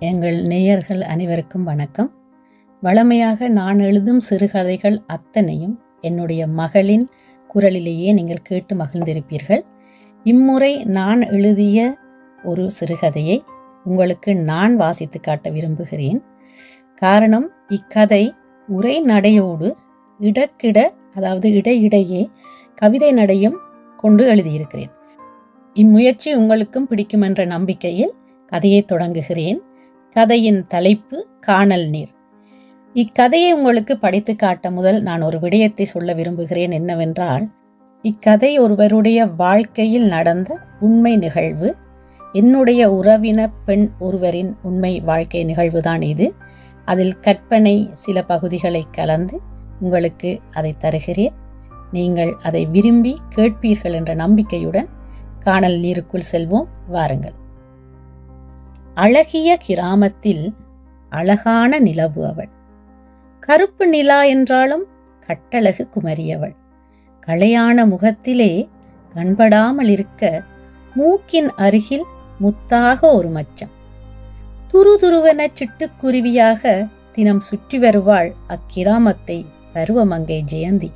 எங்கள் நேயர்கள் அனைவருக்கும் வணக்கம். வளமையாக நான் எழுதும் சிறுகதைகள் அத்தனையும் என்னுடைய மகளின் குரலிலேயே நீங்கள் கேட்டு மகிழ்ந்திருப்பீர்கள். இம்முறை நான் எழுதிய ஒரு சிறுகதையை உங்களுக்கு நான் வாசித்து காட்ட விரும்புகிறேன். காரணம் இக்கதை உரை நடையோடு இடக்கிட அதாவது இடையிடையே கவிதை நடையும் கொண்டு எழுதியிருக்கிறேன். இம்முயற்சி உங்களுக்கும் பிடிக்கும் என்ற நம்பிக்கையில் கதையை தொடங்குகிறேன். கதையின் தலைப்பு காணல் நீர். இக்கதையை உங்களுக்கு படித்து காட்ட முதல் நான் ஒரு விடயத்தை சொல்ல விரும்புகிறேன் என்னவென்றால் இக்கதை ஒருவருடைய வாழ்க்கையில் நடந்த உண்மை நிகழ்வு என்னுடைய உறவின பெண் ஒருவரின் உண்மை வாழ்க்கை நிகழ்வுதான் இது. அதில் கற்பனை சில பகுதிகளை கலந்து உங்களுக்கு அதை தருகிறேன். நீங்கள் அதை விரும்பி கேட்பீர்கள் என்ற நம்பிக்கையுடன் காணல் நீருக்குள் செல்வோம். வாருங்கள். அழகிய கிராமத்தில் அழகான நிலவு அவள். கருப்பு நிலா என்றாலும் கட்டழகு குமரியவள். களையான முகத்திலே கண்படாமல் இருக்க மூக்கின் அருகில் முத்தாக ஒரு மச்சம். துருதுருவென சிட்டுக்குருவியாக தினம் சுற்றி வருவாள் அக்கிராமத்தை பருவமங்கை ஜெயந்தி.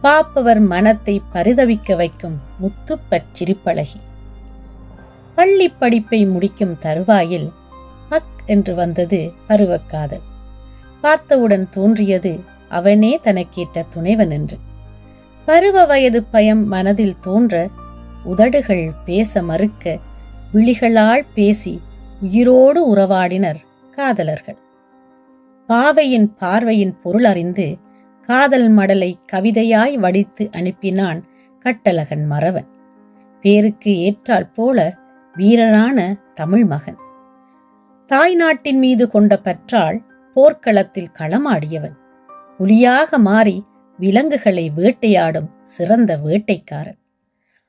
பார்ப்பவர் மனத்தை பரிதவிக்க வைக்கும் முத்துப்பற் சிரிப்பழகி பள்ளி படிப்பை முடிக்கும் தருவாயில் அக் என்று வந்தது பருவக்காதல். பார்த்தவுடன் தோன்றியது அவனே தனக்கேற்ற துணைவன் என்று. பருவ வயது பயம் மனதில் தோன்ற உதடுகள் பேச மறுக்க விழிகளால் பேசி உயிரோடு உறவாடினர் காதலர்கள். பாவையின் பார்வையின் பொருள் அறிந்து காதல் மடலை கவிதையாய் வடித்து அனுப்பினான் கட்டழகன் மறவன். பேருக்கு ஏற்றால் போல வீரனான தமிழ் மகன். தாய் நாட்டின் மீது கொண்ட பற்றால் போர்க்களத்தில் களமாடியவன். புலியாக மாறி விலங்குகளை வேட்டையாடும் சிறந்த வேட்டைக்காரன்.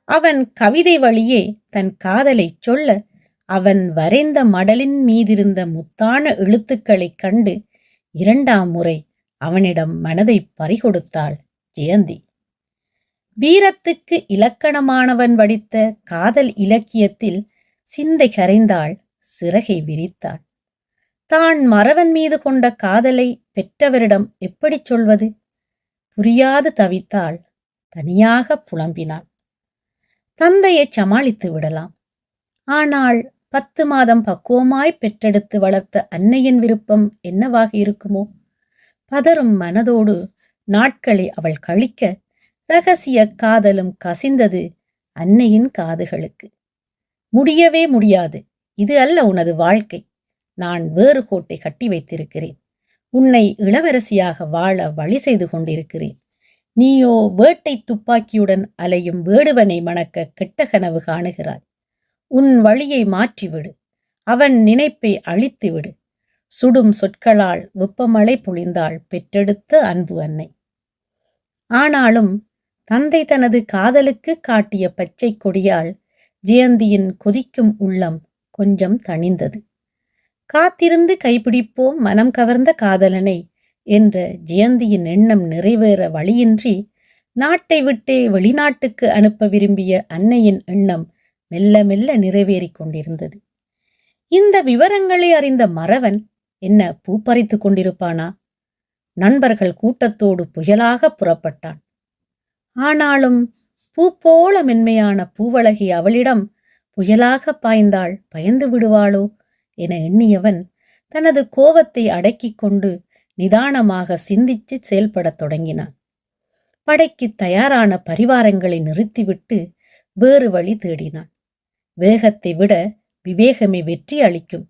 அவன் கவிதை வழியே தன் காதலை சொல்ல அவன் வரைந்த மடலின் மீதிருந்த முத்தான எழுத்துக்களைக் கண்டு இரண்டாம் முறை அவனிடம் மனதை பறிகொடுத்தாள் ஜெயந்தி. வீரத்துக்கு இலக்கணமானவன் வடித்த காதல் இலக்கியத்தில் சிந்தை கரைந்தாள் சிறகை விரித்தாள். தான் மறவன் மீது கொண்ட காதலை பெற்றவரிடம் எப்படி சொல்வது? புரியாது தவித்தாள் தனியாக புலம்பினாள். தந்தையை சமாளித்து விடலாம். ஆனால் பத்து மாதம் பக்குவமாய் பெற்றெடுத்து வளர்த்த அன்னையின் விருப்பம் என்னவாக இருக்குமோ? பதறும் மனதோடு நாட்களை அவள் கழிக்க ரகசிய காதலும் கசிந்தது அன்னையின் காதுகளுக்கு. முடியவே முடியாது. இது அல்ல உனது வாழ்க்கை. நான் வேறு கோட்டை கட்டி வைத்திருக்கிறேன். உன்னை இளவரசியாக வாழ வழி செய்து கொண்டிருக்கிறேன். நீயோ வேட்டை துப்பாக்கியுடன் அலையும் வேடுவனை மணக்க கெட்ட கனவு காணுகிறாய். உன் வழியை மாற்றிவிடு. அவன் நினைப்பை அழித்துவிடு. சுடும் சொற்களால் வெப்பமழை பொழிந்தாள் பெற்றெடுத்த அன்பு அன்னை. ஆனாலும் தந்தை தனது காதலுக்கு காட்டிய பச்சை கொடியால் ஜெயந்தியின் கொதிக்கும் உள்ளம் கொஞ்சம் தணிந்தது. காத்திருந்து கைப்பிடிப்போம் மனம் கவர்ந்த காதலனை என்ற ஜெயந்தியின் எண்ணம் நிறைவேற வழியின்றி நாட்டை விட்டே வெளிநாட்டுக்கு அனுப்ப விரும்பிய அன்னையின் எண்ணம் மெல்ல மெல்ல நிறைவேறிக் கொண்டிருந்தது. இந்த விவரங்களை அறிந்த மறவன் என்ன பூப்பறித்து கொண்டிருப்பானா? நண்பர்கள் கூட்டத்தோடு புயலாக புறப்பட்டான். ஆனாலும் பூ போல மென்மையான பூவழகி அவளிடம் புயலாக பாய்ந்தாள் பயந்து விடுவாளோ? என எண்ணியவன் தனது கோபத்தை அடக்கிக் கொண்டு நிதானமாக சிந்திச்சு செயல்படத் தொடங்கினான். படைக்கு தயாரான பரிவாரங்களை நிறுத்திவிட்டு வேறு வழி தேடினான். வேகத்தை விட விவேகமே வெற்றி அளிக்கும்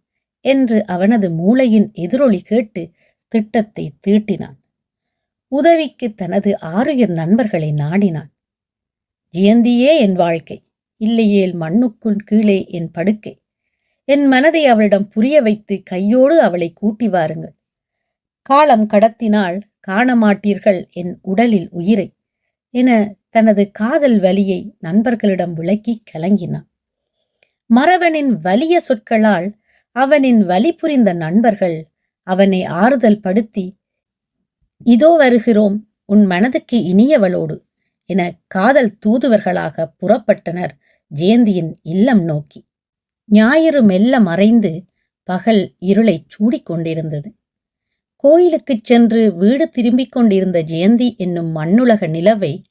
என்று அவனது மூளையின் எதிரொலி கேட்டு திட்டத்தை தீட்டினான். உதவிக்கு தனது ஆறுயிர் நண்பர்களை நாடினான். ஜெயந்தியே என் வாழ்க்கை. இல்லையேல் மண்ணுக்குள் கீழே என் படுக்கை. என் மனதை அவளிடம் புரிய வைத்து கையோடு அவளை கூட்டி வாருங்கள். காலம் கடத்தினால் காணமாட்டீர்கள் என் உடலில் உயிரை என தனது காதல் வலியை நண்பர்களிடம் விளக்கி கலங்கினான். மறவனின் வலிய சொற்களால் அவனின் வலி புரிந்த நண்பர்கள் அவனை ஆறுதல் படுத்தி இதோ வருகிறோம் உன் மனதுக்கு இனியவளோடு. என காதல் தூதுவர்களாக புறப்பட்டனர் ஜெயந்தியின் இல்லம் நோக்கி. ஞாயிறு மெல்ல மறைந்து பகல் இருளைச் சூடிக்கொண்டிருந்தது கோயிலுக்குச் சென்று வீடு திரும்பிக் கொண்டிருந்த ஜெயந்தி என்னும் மண்ணுலக நிலவை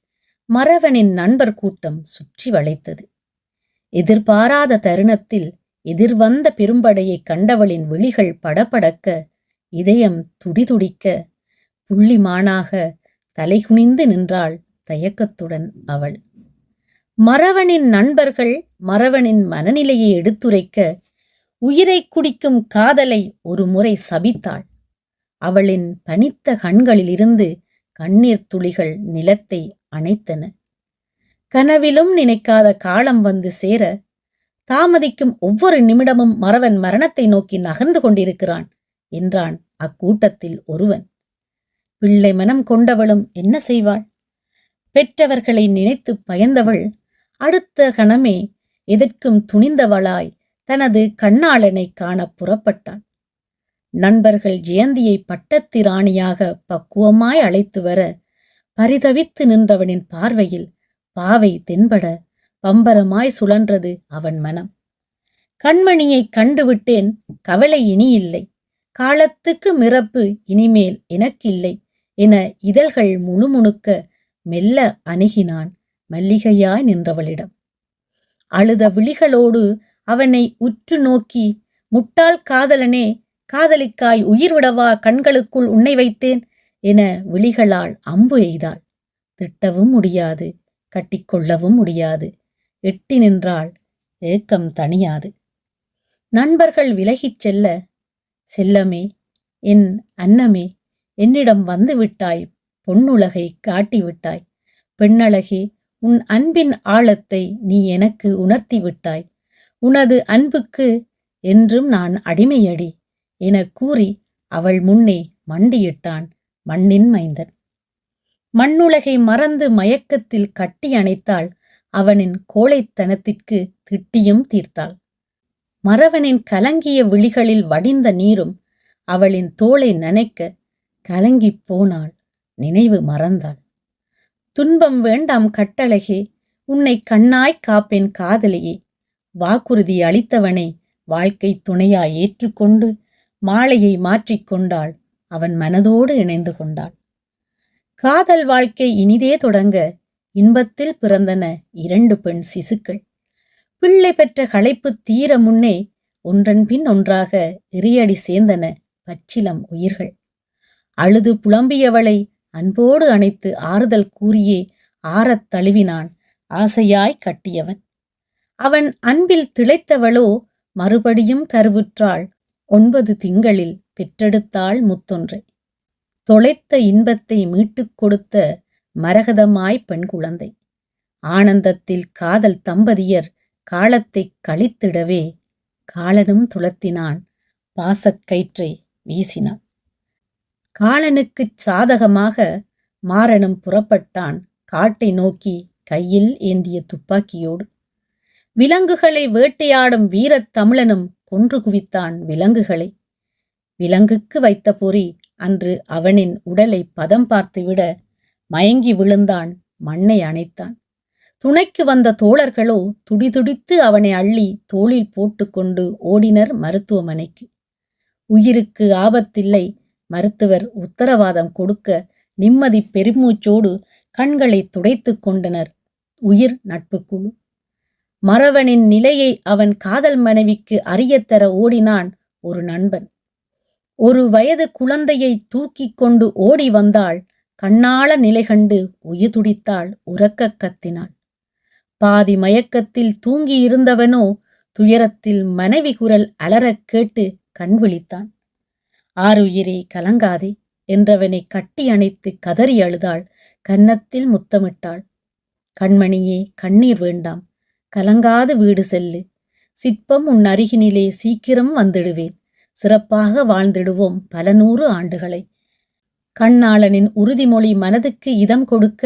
மறவனின் நண்பர் கூட்டம் சுற்றி வளைத்தது. எதிர்பாராத தருணத்தில் எதிர்வந்த பெரும்படையைக் கண்டவளின் விழிகள் படபடக்க இதயம் துடிதுடிக்க புள்ளிமானாக தலைகுனிந்து நின்றாள் தயக்கத்துடன் அவள். மறவனின் நண்பர்கள் மறவனின் மனநிலையை எடுத்துரைக்க உயிரை குடிக்கும் காதலை ஒரு முறை சபித்தாள். அவளின் பனித்த கண்களிலிருந்து கண்ணீர் துளிகள் நிலத்தை அணைத்தன. கனவிலும் நினைக்காத காலம் வந்து சேர தாமதிக்கும் ஒவ்வொரு நிமிடமும் மறவன் மரணத்தை நோக்கி நகர்ந்து கொண்டிருக்கிறான் என்றான் அக்கூட்டத்தில் ஒருவன். பிள்ளை மனம் கொண்டவளும் என்ன செய்வாள்? பெற்றவர்களை நினைத்து பயந்தவள் அடுத்த கணமே எதற்கும் துணிந்தவளாய் தனது கண்ணாளனை காண புறப்பட்டாள். நண்பர்கள் ஜெயந்தியை பட்டத்திராணியாக பக்குவமாய் அழைத்து வர பரிதவித்து நின்றவனின் பார்வையில் பாவை தென்பட பம்பரமாய் சுழன்றது அவன் மனம். கண்மணியை கண்டுவிட்டேன் கவலை இனி இல்லை காலத்துக்கு மிரப்பு இனிமேல் எனக்கில்லை என இதழ்கள் முணுமுணுக்க மெல்ல அணுகினான் மல்லிகையாய் நின்றவளிடம். அழுத விழிகளோடு அவனை உற்று நோக்கி முட்டாள் காதலனே காதலிக்காய் உயிர் விடவா கண்களுக்குள் உன்னை வைத்தேன் என விழிகளால் அம்பு எய்தாள். திட்டவும் முடியாது கட்டிக்கொள்ளவும் முடியாது. எட்டி நின்றாள் ஏக்கம் தணியாது. நண்பர்கள் விலகிச் செல்ல செல்லமே என் அன்னமே என்னிடம் வந்து விட்டாய் பொன்னுலகை காட்டிவிட்டாய். பெண்ணழகே உன் அன்பின் ஆழத்தை நீ எனக்கு உணர்த்தி விட்டாய் உனது அன்புக்கு என்றும் நான் அடிமையடி என கூறி அவள் முன்னே மண்டியிட்டான் மண்ணின் மைந்தன். மண்ணுலகை மறந்து மயக்கத்தில் கட்டி அணைத்தாள் அவனின் கோழைத்தனத்திற்கு திட்டியும் தீர்த்தாள். மறவனின் கலங்கிய விழிகளில் வடிந்த நீரும் அவளின் தோளை நனைக்க கலங்கிப் போனாள். நினைவு மறந்தாள். துன்பம் வேண்டாம் கட்டழகே உன்னை கண்ணாய் காப்பேன் காதலியே. வாக்குறுதி அளித்தவனை வாழ்க்கை துணையாய் ஏற்றுக்கொண்டு மாலையை மாற்றிக்கொண்டாள் அவன் மனதோடு இணைந்து கொண்டாள். காதல் வாழ்க்கை இனிதே தொடங்க இன்பத்தில் பிறந்தன இரண்டு பெண் சிசுக்கள். பிள்ளை பெற்ற களைப்பு தீர முன்னே ஒன்றன் பின் ஒன்றாக எரியடி சேர்ந்தன பச்சிலம் உயிர்கள். அழுது புலம்பியவளை அன்போடு அணைத்து ஆறுதல் கூறியே ஆறத் தழுவினான் ஆசையாய் கட்டியவன். அவன் அன்பில் திளைத்தவளோ மறுபடியும் கருவுற்றாள் ஒன்பது திங்களில் பெற்றெடுத்தாள் முத்தொன்றை. தொலைத்த இன்பத்தை மீட்டுக் கொடுத்த மரகதமாய் பெண் குழந்தை. ஆனந்தத்தில் காதல் தம்பதியர் காலத்தைக் கழித்திடவே காலனும் துளத்தினான் பாசக்கயிற்றை வீசினான். காலனுக்குச் சாதகமாக மாறனும் புறப்பட்டான் காட்டை நோக்கி கையில் ஏந்திய துப்பாக்கியோடு. விலங்குகளை வேட்டையாடும் வீரத் தமிழனும் கொன்று குவித்தான் விலங்குகளை. விலங்குக்கு வைத்த பொறி அன்று அவனின் உடலை பதம் பார்த்துவிட மயங்கி விழுந்தான் மண்ணை அணைத்தான். துணைக்கு வந்த தோழர்களோ துடிதுடித்து அவனை அள்ளி தோளில் போட்டுக்கொண்டு ஓடினர் மருத்துவமனைக்கு. உயிருக்கு ஆபத்தில்லை மருத்துவர் உத்தரவாதம் கொடுக்க நிம்மதி பெருமூச்சோடு கண்களை துடைத்துக் கொண்டனர். உயிர் நட்புக்குழு மறவனின் நிலையை அவன் காதல் மனைவிக்கு அறியத்தர ஓடினான் ஒரு நண்பன். ஒரு வயது குழந்தையை தூக்கிக் கொண்டு ஓடி வந்தாள். கண்ணாள நிலை கண்டு உயிர் துடித்தாள். உறக்க கத்தினாள். பாதி மயக்கத்தில் தூங்கியிருந்தவனோ துயரத்தில் மனைவி குரல் அலறக் கேட்டு கண் விழித்தான். ஆறுயிரே கலங்காதே என்றவனை கட்டி அணைத்து கதறி அழுதாள் கன்னத்தில் முத்தமிட்டாள். கண்மணியே கண்ணீர் வேண்டாம். கலங்காது வீடு செல்லு. சிற்பம் உன் அருகினிலே சீக்கிரம் வந்துடுவேன். சிறப்பாக வாழ்ந்திடுவோம் பல நூறு ஆண்டுகளை. கண்ணாளனின் உறுதிமொழி மனதுக்கு இதம் கொடுக்க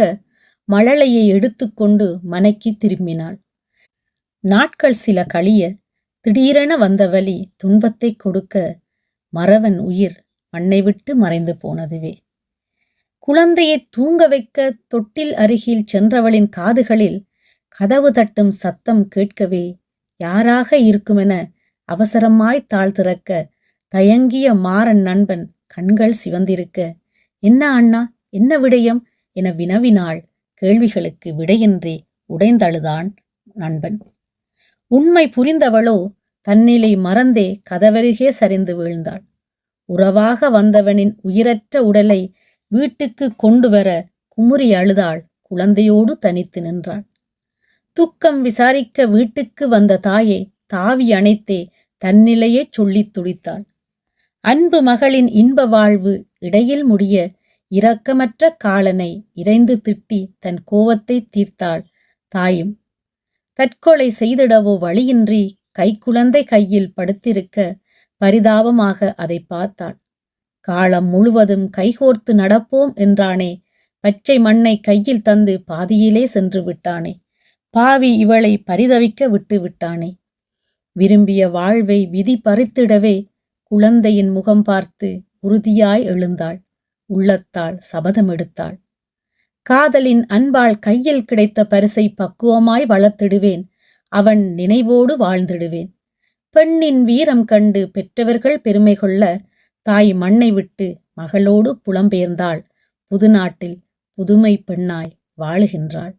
மழலையை எடுத்துக்கொண்டு மனைக்கு திரும்பினாள். நாட்கள் சில கழிய திடீரென வந்த வலி துன்பத்தை கொடுக்க மறவன் உயிர் மண்ணை விட்டு மறைந்து போனதுவே. குழந்தையை தூங்க வைக்க தொட்டில் அருகில் சென்றவளின் காதுகளில் கதவு தட்டும் சத்தம் கேட்கவே யாராக இருக்குமென அவசரமாய் தாழ் திறக்க தயங்கிய மாறன் நண்பன் கண்கள் சிவந்திருக்க என்ன அண்ணா என்ன விடயம்? என வினவினாள் கேள்விகளுக்கு விடையின்றி உடைந்தழுதான் நண்பன். உண்மை புரிந்தவளோ தன்னிலை மறந்தே கதவருகே சரிந்து வீழ்ந்தாள். உறவாக வந்தவனின் உயிரற்ற உடலை வீட்டுக்கு கொண்டு வர குமுறி அழுதாள். குழந்தையோடு தனித்து நின்றாள். துக்கம் விசாரிக்க வீட்டுக்கு வந்த தாயை தாவி அணைத்தே தன்னிலையே சொல்லித் துடித்தாள். அன்பு மகளின் இன்ப வாழ்வு இடையில் முடிய இரக்கமற்ற காலனை இறைந்து திட்டி தன் கோவத்தை தீர்த்தாள் தாயும். தற்கொலை செய்திடவோ வழியின்றி கைக்குழந்தை கையில் படுத்திருக்க பரிதாபமாக அதை பார்த்தாள். காலம் முழுவதும் கைகோர்த்து நடப்போம் என்றானே பச்சை மண்ணை கையில் தந்து பாதியிலே சென்று விட்டானே பாவி இவளை பரிதவிக்க விட்டு விட்டானே. விரும்பிய வாழ்வை விதி பறித்திடவே குழந்தையின் முகம் பார்த்து உறுதியாய் எழுந்தாள். உள்ளத்தால் சபதம் எடுத்தாள். காதலின் அன்பால் கையில் கிடைத்த பரிசை பக்குவமாய் வளர்த்திடுவேன். அவன் நினைவோடு வாழ்ந்திடுவேன். பெண்ணின் வீரம் கண்டு பெற்றவர்கள் பெருமை கொள்ள தாய் மண்ணை விட்டு மகளோடு புலம்பெயர்ந்தாள். புதுநாட்டில் புதுமை பெண்ணாய் வாழுகின்றாள்.